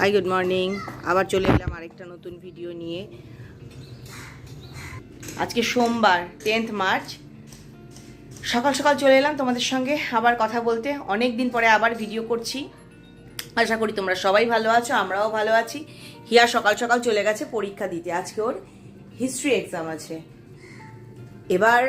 Hi good morning আবার চলে এলাম আরেকটা নতুন ভিডিও নিয়ে। আজকে সোমবার টেন্থ মার্চ সকাল সকাল চলে এলাম তোমাদের সঙ্গে আবার কথা বলতে। অনেক দিন পরে আবার ভিডিও করছি। আশা করি তোমরা সবাই ভালো আছো, আমরাও ভালো আছি। হিয়া সকাল সকাল চলে গেছে পরীক্ষা দিতে। আজকে ওর হিস্ট্রি এক্সাম আছে। এবার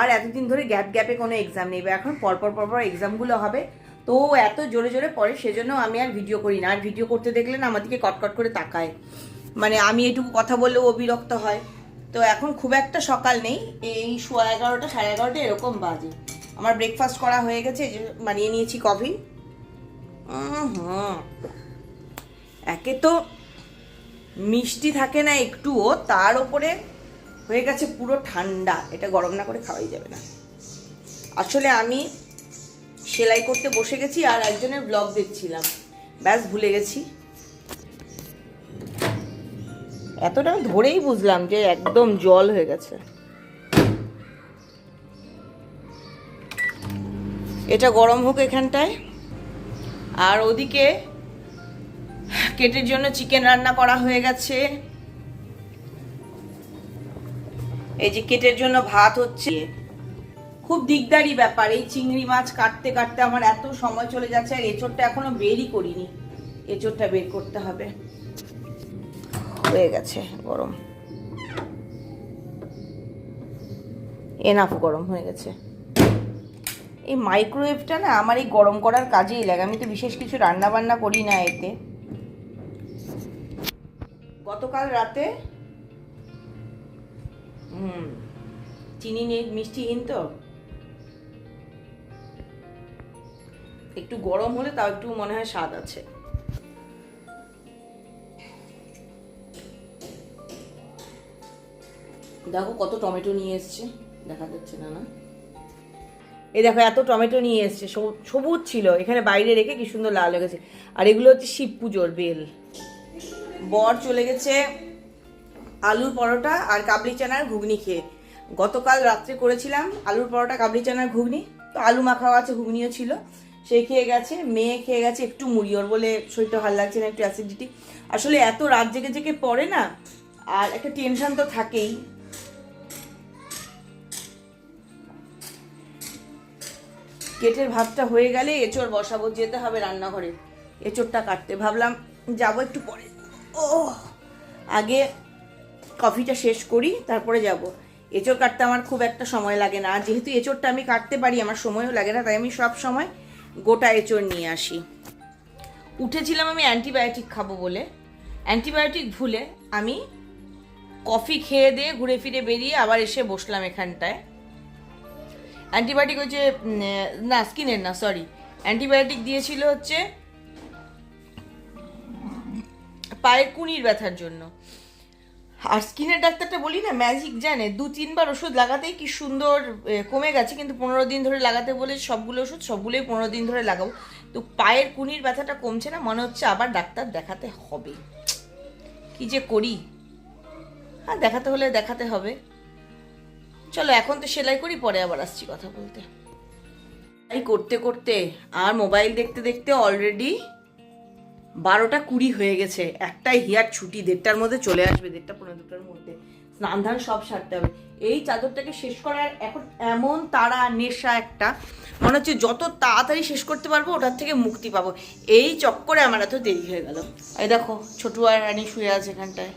আর এতদিন ধরে গ্যাপ গ্যাপে কোনো এক্সাম নেই। এখন পরপর পরপর এক্সামগুলো হবে। তো এত জোরে জোরে পড়ে সেজন্য আমি আর ভিডিও করি না। আর ভিডিও করতে দেখলে না আমার দিকে কটকট করে তাকায়। মানে আমি এটুকু কথা বললেও ও বিরক্ত হয়। তো এখন খুব একটা সকাল নেই। এই সোয়া এগারোটা, সাড়ে এগারোটা এরকম বাজে। আমার ব্রেকফাস্ট করা হয়ে গেছে বানিয়ে নিয়েছি কফি একে তো মিষ্টি থাকে না একটুও, তার ওপরে হয়ে গেছে পুরো ঠান্ডা। এটা গরম না করে খাওয়াই যাবে না। আসলে আমি সেলাই করতে বসে গেছি আর একজনের ব্লগ দেখছিলাম। ব্যাস, ভুলে গেছি। এতটা আমি ধরেই বুঝলাম যে একদম জল হয়ে গেছে। এটা গরম হোক এখানটায়। আর ওদিকে কেটের জন্য চিকেন রান্না করা হয়ে গেছে। এই যে কেটের জন্য ভাত হচ্ছে। খুব দিকদারি ব্যাপার। এই চিংড়ি মাছ কাটতে কাটতে আমার এত সময় চলে যাচ্ছে আর এঁচোড়টা এখনও বেরই করিনি। এঁচোড়টা বের করতে হবে। হয়ে গেছে গরম। এনাফ গরম হয়ে গেছে। এই মাইক্রোওয়েভটা না আমার এই গরম করার কাজেই লাগে। আমি তো বিশেষ কিছু রান্না বান্না করি না এতে। গতকাল রাতে হুম, চিনি নেই মিষ্টিহীন তো? একটু গরম হলে তাও একটু মনে হয় স্বাদ আছে। দেখো কত টমেটো নিয়ে এসছে। দেখা যাচ্ছে না না। এই দেখো এত টমেটো নিয়ে এসছে, সবু- সবুজ ছিল, এখানে বাইরে রেখে কি সুন্দর লাল হয়ে গেছে। আর এগুলো হচ্ছে শিব পুজোর বেল। বর চলে গেছে আলুর পরোটা আর কাবলি চানার ঘুগনি খেয়ে। গতকাল রাত্রে করেছিলাম আলুর পরোটা, কাবলি চানার ঘুগনি। তো আলু মাখাও আছে, ঘুগনিও ছিল। সে খেয়ে গেছে, মেয়ে খেয়ে গেছে, একটু মুড়ি ওর বলে শরীরটা ভালো লাগছে না, একটু অ্যাসিডিটি আসলে এত রাত জেগে জেগে পড়ে না, আর একটা টেনশন তো থাকেই। কেটের ভাতটা হয়ে গেলে এঁচড় বসাবো, যেতে হবে রান্নাঘরে। এঁচড়টা কাটতে ভাবলাম, যাব একটু পরে। ও আগে কফিটা শেষ করি, তারপরে যাব। এঁচড় কাটতে আমার খুব একটা সময় লাগে না যেহেতু এঁচড়টা আমি কাটতে পারি, আমার সময়ও লাগে না, তাই আমি সব সময় গোটা এঁচড় নিয়ে আসি। উঠেছিলাম আমি অ্যান্টিবায়োটিক খাব বলে। অ্যান্টিবায়োটিক ভুলে আমি কফি খেয়ে দিয়ে ঘুরে ফিরে বেরিয়ে আবার এসে বসলাম এখানটায়। অ্যান্টিবায়োটিক হচ্ছে না, স্কিনের না সরি অ্যান্টিবায়োটিক দিয়েছিল হচ্ছে পায়ের কুনির ব্যথার জন্য। আর স্কিনের ডাক্তারটা বলি না ম্যাজিক জানে। দু তিনবার ওষুধ লাগাতেই কি সুন্দর কমে গেছে, কিন্তু পনেরো দিন ধরে লাগাতে বলে সবগুলো ওষুধ, সবগুলোই পনেরো দিন ধরে লাগাবো। তো পায়ের কুনির ব্যথাটা কমছে না, মনে হচ্ছে আবার ডাক্তার দেখাতে হবে। কি যে করি? হ্যাঁ দেখাতে হলে দেখাতে হবে। চলো, এখন তো সেলাই করি, পরে আবার আসছি কথা বলতে। এই করতে করতে আর মোবাইল দেখতে দেখতে অলরেডি বারোটা কুড়ি হয়ে গেছে, একটাই হিয়ার ছুটি, দেড়টার মধ্যে চলে আসবে, দেড়টা পনেরো, দুটার মধ্যে। স্নান ধান সব সারতে হবে। এই চাদরটাকে শেষ করার এখন এমন তারা, নেশা একটা, মনে হচ্ছে যত তাড়াতাড়ি শেষ করতে পারব, ওটার থেকে মুক্তি পাবো। এই চক্করে আমার এত দেরি হয়ে গেল। এই দেখো, ছোটু আর রানী শুয়ে আছে এখানটায়।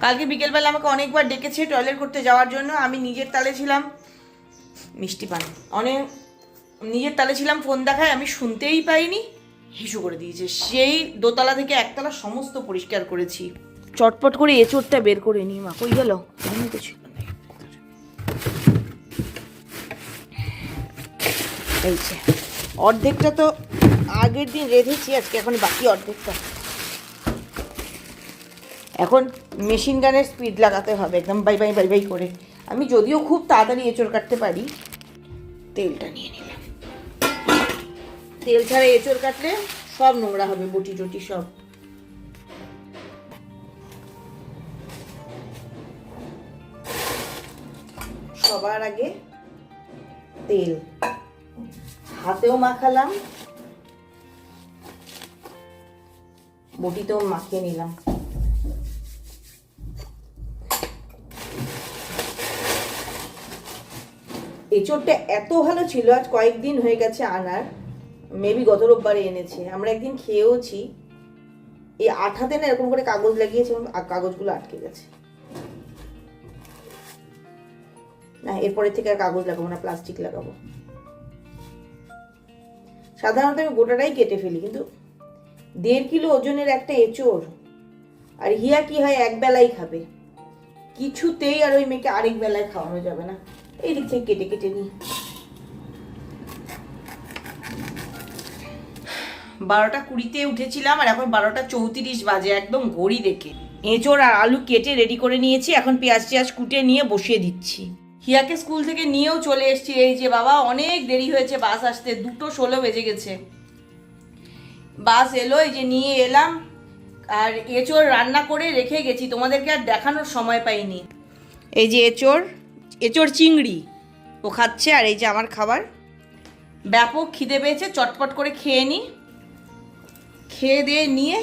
কালকে বিকেলবেলা আমাকে অনেকবার ডেকেছে টয়লেট করতে যাওয়ার জন্য, আমি নিজের তালে ছিলাম। মিষ্টি পান। অনেক নিজের তালে ছিলাম, ফোন দেখায় আমি শুনতেই পাইনি। হিসু করে দিয়েছে। সেই দোতলা থেকে একতলা সমস্ত পরিষ্কার করেছি। চটপট করে এঁচোড়টা বের করে নিই, মা। কই গেল? না। যে, অর্ধেকটা তো আগের দিন রেঁধেছি, আজকে এখন বাকি অর্ধেকটা। এখন মেশিন গানের স্পিড লাগাতে হবে, একদম বাই বাই বাই বাই করে। আমি যদিও খুব তাড়াতাড়ি এঁচড় কাটতে পারি, তেলটা নিয়ে নিলাম। তেল ছাড়া এঁচড় কাটলে সব নোংরা হবে, বটি টটি সব। সবার আগে তেল। হাতেও মাখালাম, বটিতেও মাখিয়ে নিলাম। এঁচোড়টা এত ভালো ছিল, আজ কয়েকদিন হয়ে গেছে আনার। মেবি গত রোববারে এনেছে। আমরা একদিন খেয়েওছি। এই আঠাতে না এরকম করে কাগজ লাগিয়েছে কাগজগুলো আটকে গেছে। না এরপরে থেকে আর কাগজ লাগাবো না, প্লাস্টিক লাগাবো। সাধারণত আমি গোটাটাই কেটে ফেলি, কিন্তু দেড় কিলো ওজনের একটা এঁচোড়, আর হিয়া কি হয়, এক বেলাই খাবে। কিছুতেই আর ওই মেয়েকে আরেক বেলায় খাওয়ানো যাবে না। এই দিক থেকে কেটে কেটে নিই। বারোটা কুড়িতে উঠেছিলাম আর এখন বারোটা চৌত্রিশ বাজে, একদম ঘড়ি দেখে। এঁচোড় আর আলু কেটে রেডি করে নিয়েছি, এখন পেঁয়াজ টেয়াজ কুটে নিয়ে বসিয়ে দিচ্ছি। হিয়াকে স্কুল থেকে নিয়েও চলে এসেছি, এই যে বাবা, অনেক দেরি হয়েছে বাস আসতে, দুটো ষোলো বেজে গেছে। বাস এলো, এই যে নিয়ে এলাম, আর এঁচোড় রান্না করে রেখে গেছি, তোমাদেরকে আর দেখানোর সময় পাইনি। এই যে এঁচোড় এঁচোড় চিংড়ি, ও খাচ্ছে আর এই যে আমার খাবার। ব্যাপক খিদে পেয়েছে, চটপট করে খেয়ে নিই খেয়ে দিয়ে নিয়ে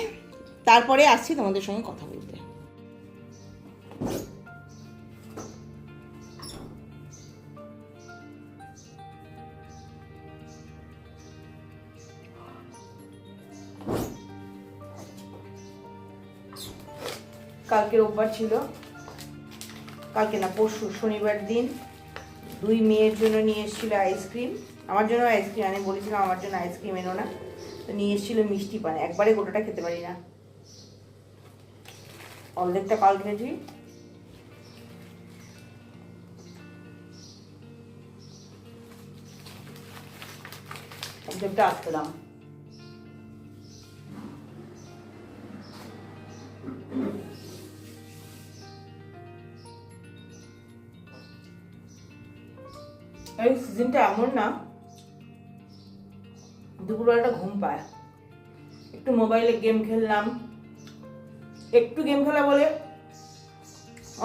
তারপরে আসছি তোমাদের সঙ্গে কথা বলতে। কালকে রোববার ছিল। কালকে না, পরশু, শনিবার দিন দুই মেয়ের জন্য নিয়ে এসেছিল আইসক্রিম আমার জন্য আইসক্রিম আমি বলেছিলাম আমার জন্য আইসক্রিম এনো না। তো নিয়ে এসেছিল মিষ্টি পান। একবারে গোটাটা খেতে পারি না। অর্ধেকটা কাল খেয়েছি। অর্ধেকটা আসলাম এই সিজনটা এমন না। মোবাইলে গেম খেললাম। একটু গেম খেলা বলে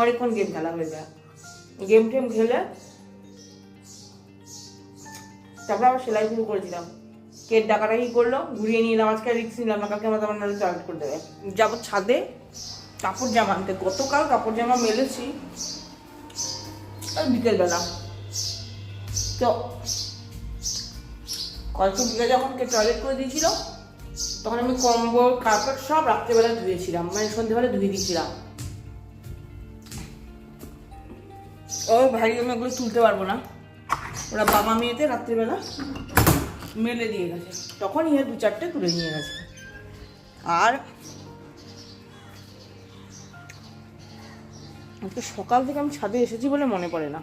অনেকক্ষণ গেম খেলা হয়ে যায়। গেম টেম খেলে তারপরে আবার সেলাই শুরু করেছিলাম। কেট ডাকাটা কি করল, ঘুরিয়ে নিয়ে এলাম, আজকে রিক্স নিলাম না, কালকে আমার তোমার নাহলে চার্জ করে দেবে। যাব ছাদে, কাপড় জামা আনতে। গতকাল কাপড় জামা মেলেছি বিকেলবেলা। তো কালকে দিকে যখন কে টয়লেট করে দিয়েছিল তখন আমি কম্বল কার্পেট সব রাত্রেবেলা ধুয়েছিলাম মানে সন্ধ্যেবেলা ধুয়ে দিয়েছিলাম। ও ভাই, আমি ওগুলো তুলতে পারব না। ওরা বাবা মেয়েতে রাত্রিবেলা মেলে দিয়ে গেছে। তখন ইয়ে দু চারটে তুলে নিয়ে গেছে। আর আজকে সকাল থেকে আমি ছাদে এসেছি বলে মনে পড়ে না।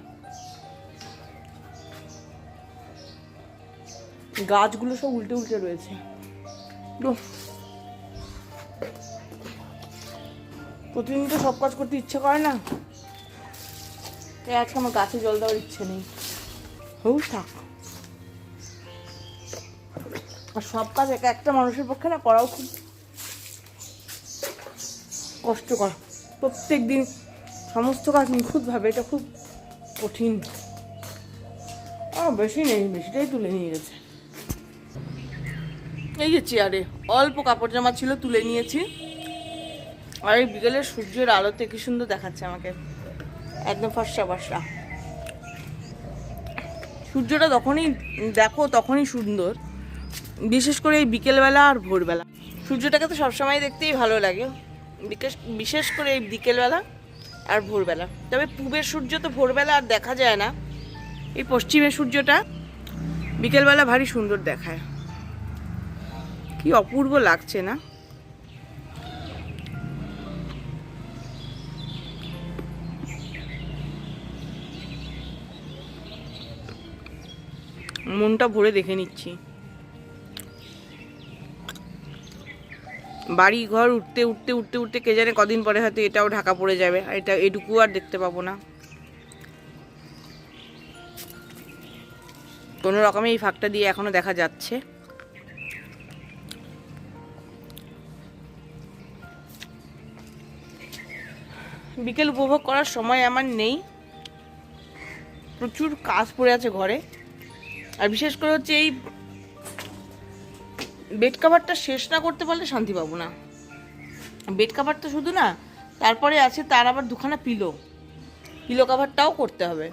গাছগুলো সব উল্টে উল্টে রয়েছে। প্রতিদিন তো সব কাজ করতে ইচ্ছে করে না। আজকে আমার গাছে জল দেওয়ার ইচ্ছে নেই। হোক থাক। আর সব কাজ একা একটা মানুষের পক্ষে না করাও খুব কষ্টকর। প্রত্যেক দিন সমস্ত কাজ নিখুঁতভাবে এটা খুব কঠিন। আহ, বেশি নেই বেশিটাই তুলে নিয়ে গেছে। এই যে চেয়ারে, অল্প কাপড় জামা ছিল তুলে নিয়েছি। আর এই বিকেলের সূর্যের আলোতে কি সুন্দর দেখাচ্ছে আমাকে। একদম ফর্সা ফর্সা। সূর্যটা তখনই, দেখো তখনই সুন্দর। বিশেষ করে এই বিকেলবেলা আর ভোরবেলা। সূর্যটাকে তো সবসময় দেখতেই ভালো লাগে। বিশেষ বিশেষ করে এই বিকেলবেলা আর ভোরবেলা। তবে পূবের সূর্য তো ভোরবেলা আর দেখা যায় না। এই পশ্চিমের সূর্যটা বিকেলবেলা ভারী সুন্দর দেখায়। কি অপূর্ব লাগছে না? মনটা ভরে দেখে নিচ্ছি। বাড়ি ঘর উঠতে উঠতে উঠতে উঠতে কে জানে কদিন পরে হয়তো এটাও ঢাকা পড়ে যাবে। আর এটা, এটুকু আর দেখতে পাবো না। কোনো রকমে এই ফাঁকটা দিয়ে এখনও দেখা যাচ্ছে। বিকেল উপভোগ করার সময় আমার নেই। প্রচুর কাজ পড়ে আছে ঘরে। আর বিশেষ করে হচ্ছে এই বেড কাভারটা শেষ না করতে পারলে শান্তি পাবো না। বেড কাভার তো শুধু না, তারপরে আছে তার আবার দুখানা পিলো পিলো কাভারটাও করতে হবে।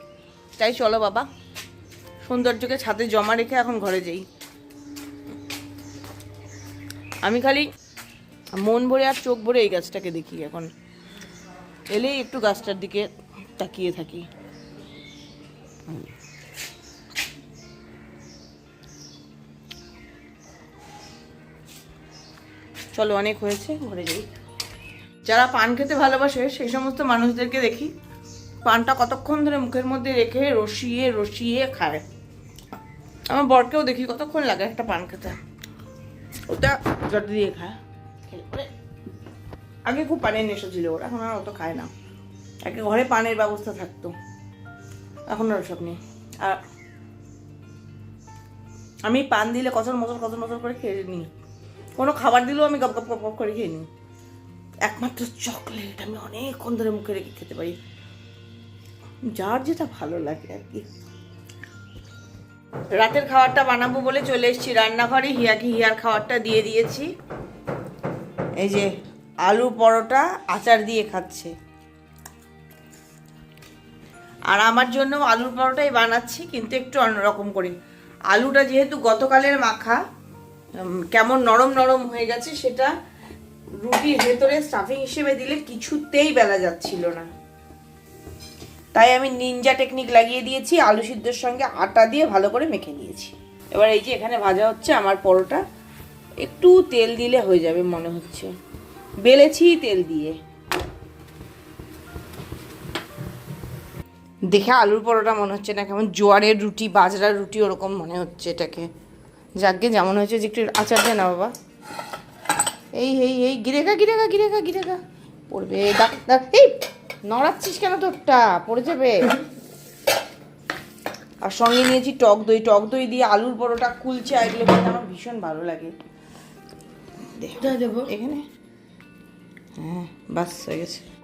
তাই চলো বাবা, সৌন্দর্যকে ছাদে জমা রেখে এখন ঘরে যাই। আমি খালি মন ভরে আর চোখ ভরে এই গাছটাকে দেখি এখন। এলেই একটু গাছটার দিকে তাকিয়ে থাকি। চলো, অনেক হয়েছে, ঘরে যাই। যারা পান খেতে ভালোবাসে, সেই সমস্ত মানুষদেরকে দেখি। পানটা কতক্ষণ ধরে মুখের মধ্যে রেখে রসিয়ে রসিয়ে খায়। আমার বরকেও দেখি কতক্ষণ লাগে একটা পান খেতে। ওটা জট দিয়ে খায়। আগে খুব পানের নেশা ছিল ওর, এখন আর অত খায় না। আগে ঘরে পানের ব্যবস্থা থাকতো। এখন আর ওসব নেই। আর আমি পান দিলে কচর মচর কচর মচর করে খেয়ে নিই। কোনো খাবার দিলেও আমি গপ গপ গপ গপ করে খেয়ে নিই। একমাত্র চকলেট আমি অনেকক্ষণ ধরে মুখে রেখে খেতে পারি। যার যেটা ভালো লাগে আর কি। রাতের খাবারটা বানাবো বলে চলে এসেছি রান্নাঘরে। হিয়াকে হিয়ার খাবারটা দিয়ে দিয়েছি। এই যে আলু পরোটা আচার দিয়ে খাচ্ছে। আর আমার জন্য আলুর পরোটাই বানাচ্ছি, কিন্তু একটু অন্যরকম করে। আলুটা যেহেতু গতকালের মাখা কেমন নরম নরম হয়ে গেছে, সেটা রুটির ভেতরে স্টাফিং হিসেবে দিলে কিছুতেই বেলা যাচ্ছিল না। তাই আমি নিনজা টেকনিক লাগিয়ে দিয়েছি, আলু সিদ্ধর সঙ্গে আটা দিয়ে ভালো করে মেখে নিয়েছি। এবার এই যে এখানে ভাজা হচ্ছে আমার পরোটা, একটু তেল দিলে হয়ে যাবে মনে হচ্ছে। বেলেছি তেল দিয়ে। দেখে আলুর পরোটা মনে হচ্ছে না কেমন জোয়ারের রুটি বাজরার রুটি ওরকম মনে হচ্ছে এটাকে। যাকে যেমন হয়েছে যে একটু আচার দে না বাবা। এই এই এই গিরেগা গিরেগা গিরেগা গিরেগা। পড়বে এই নড়াচ্ছিস কেন তোরটা? পড়ে যাবে। আর সঙ্গে নিয়েছি টক দই টক দই দিয়ে আলুর পরোটা কুলচা এগুলো খেতে আমার ভীষণ ভালো লাগে। এখানে। হ্যাঁ বাস হয়ে গেছে